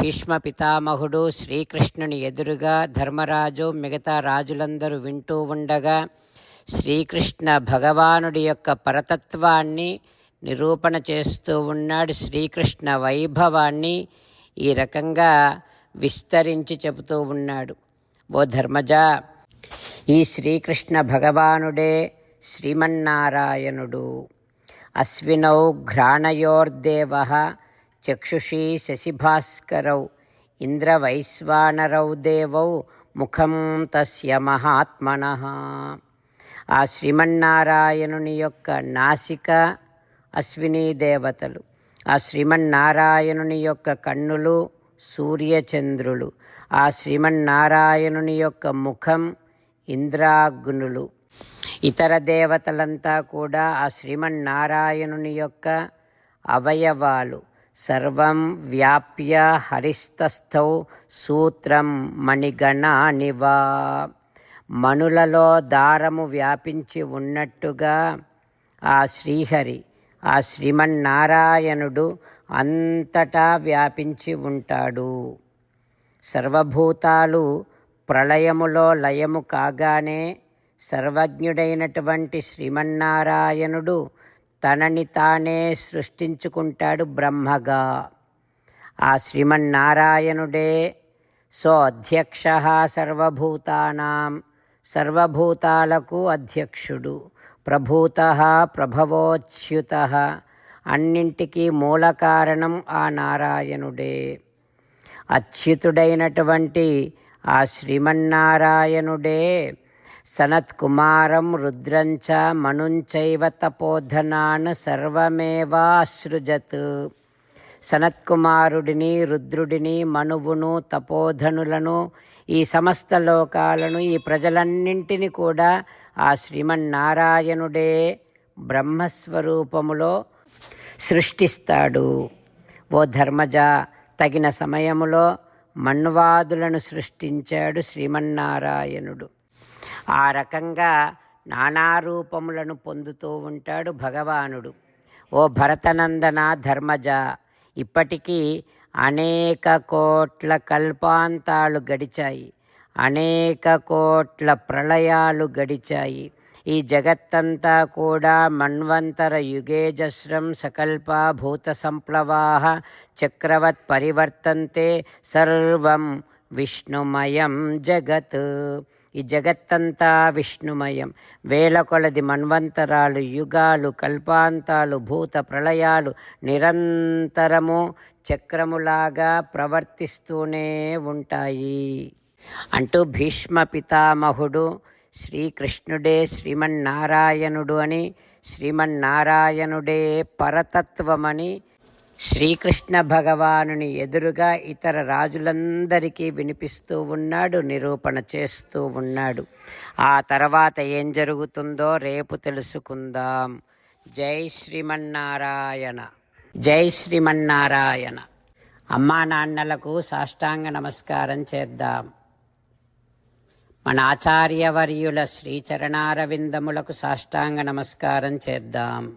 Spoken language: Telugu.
భీష్మ పితామహుడు శ్రీకృష్ణుని ఎదురుగా ధర్మరాజు మిగతా రాజులందరూ వింటూ ఉండగా శ్రీకృష్ణ భగవానుడి యొక్క పరతత్వాన్ని నిరూపణ చేస్తూ ఉన్నాడు. శ్రీకృష్ణ వైభవాన్ని ఈ రకంగా విస్తరించి చెబుతూ ఉన్నాడు. ఓ ధర్మజ ఈ శ్రీకృష్ణ భగవానుడే శ్రీమన్నారాయణుడు. అశ్వినౌ ఘ్రాణయోర్దేవ చక్షుషీ శశిభాస్కరౌ ఇంద్రవైశ్వానరౌ దేవౌ ముఖం తస్య మహాత్మన. ఆ శ్రీమన్నారాయణుని యొక్క నాసిక అశ్విని దేవతలు ఆ శ్రీమన్నారాయణుని యొక్క కన్నులు సూర్యచంద్రులు ఆ శ్రీమన్నారాయణుని యొక్క ముఖం ఇంద్రాగ్నులు. ఇతర దేవతలంతా కూడా ఆ శ్రీమన్నారాయణుని యొక్క అవయవాలు సర్వం వ్యాప్య హరిస్తస్థౌ సూత్రం మణిగణానివా మణులలో దారము వ్యాపించి ఉన్నట్టుగా ఆ శ్రీహరి ఆ శ్రీమన్నారాయణుడు అంతటా వ్యాపించి ఉంటాడు. సర్వభూతాలు ప్రళయములో లయము కాగానే సర్వజ్ఞుడైనటువంటి శ్రీమన్నారాయణుడు తనని తానే సృష్టించుకుంటాడు బ్రహ్మగా. ఆ శ్రీమన్నారాయణుడే సో అధ్యక్ష సర్వభూతానాం సర్వభూతాలకు అధ్యక్షుడు. ప్రభూత ప్రభవోచ్యుత అన్నింటికీ మూల కారణం ఆ నారాయణుడే. అచ్యుతుడైనటువంటి ఆ శ్రీమన్నారాయణుడే సనత్కుమారం రుద్రంచ మనుంచైవ తపోధనాన్ సర్వమేవాసృజత్ సనత్కుమారుడిని రుద్రుడిని మనువును తపోధనులను ఈ సమస్త లోకాలను ఈ ప్రజలన్నింటినీ కూడా ఆ శ్రీమన్నారాయణుడే బ్రహ్మస్వరూపములో సృష్టిస్తాడు. ఓ ధర్మజ తగిన సమయములో మన్వాదులను సృష్టించాడు శ్రీమన్నారాయణుడు. ఆ రకంగా నానా రూపములను పొందుతూ ఉంటాడు భగవానుడు. ఓ భరతనందన ధర్మజ ఇప్పటికీ అనేక కోట్ల కల్పాంతాలు గడిచాయి. అనేక కోట్ల ప్రళయాలు గడిచాయి. ఈ జగత్తంతా కూడా మన్వంతర యుగేజస్రం సకల్ప భూత సంప్లవాహ చక్రవత్ పరివర్తంతే సర్వం విష్ణుమయం జగత్. ఈ జగత్తంతా విష్ణుమయం. వేల కొలది మన్వంతరాలు యుగాలు కల్పాంతాలు భూత ప్రళయాలు నిరంతరము చక్రములాగా ప్రవర్తిస్తూనే ఉంటాయి. అంటూ భీష్మ పితామహుడు శ్రీకృష్ణుడే శ్రీమన్నారాయణుడు అని శ్రీమన్నారాయణుడే పరతత్వమని శ్రీకృష్ణ భగవానుని ఎదురుగా ఇతర రాజులందరికీ వినిపిస్తూ ఉన్నాడు నిరూపణ చేస్తూ ఉన్నాడు. ఆ తర్వాత ఏం జరుగుతుందో రేపు తెలుసుకుందాం. జై శ్రీమన్నారాయణ. జై శ్రీమన్నారాయణ. అమ్మా నాన్నలకు సాష్టాంగ నమస్కారం చేద్దాం. మన ఆచార్యవర్యుల శ్రీచరణారవిందములకు సాష్టాంగ నమస్కారం చేద్దాం.